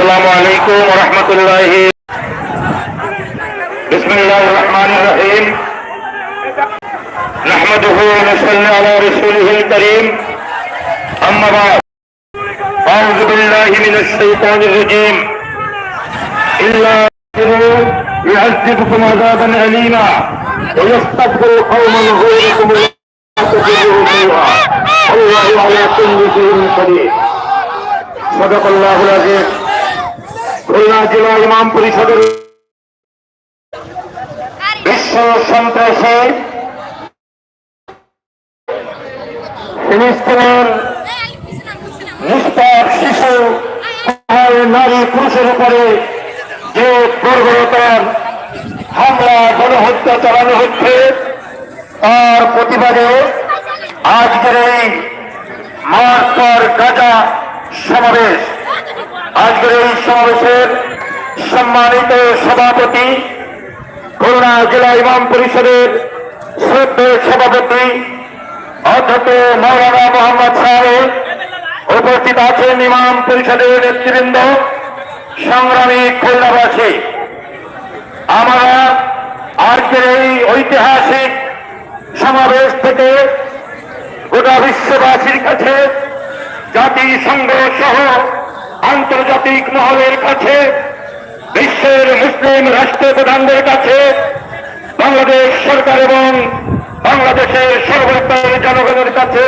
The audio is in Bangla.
السلام عليكم ورحمة الله. بسم الله الرحمن الرحيم. نحمده ونصلي على رسوله الكريم. أما بعد. أعوذ بالله من الشيطان الرجيم. إلا يعذبكم عذابا أليما. ويستغفر قوما غيركم الله فيها. على كل شيء قدير. صدق الله العظيم. জেলা ইমাম পরিষদের বিশ্ব সন্ত্রাসে ফিলিস্তিনের নিষ্পাপ শিশু নারী পুরুষের উপরে যে বর্বরতার হামলা, গণহত্যা চালানো হচ্ছে, তার প্রতিবাদে আজকের এই পর গাজা সমাবেশ। আজকের এই সমাবেশের সম্মানিত সভাপতি, খুলনা জেলা ইমাম পরিষদের শ্রদ্ধেয় সভাপতি, অধ্যক্ষ মৌলানা মোহাম্মদ সাহেব, উপস্থিত আছেন ইমাম পরিষদের নেতৃবৃন্দ, সংগ্রামী খুলনাবাসী। আমরা আজকের এই ঐতিহাসিক সমাবেশ থেকে গোটা বিশ্ববাসীর কাছে, জাতিসংঘ সহ আন্তর্জাতিক মহলের কাছে মুসলিম রাষ্ট্রপ্রধানদের কাছে বাংলাদেশ সরকার এবং বাংলাদেশের সর্বস্তরের জনগণের কাছে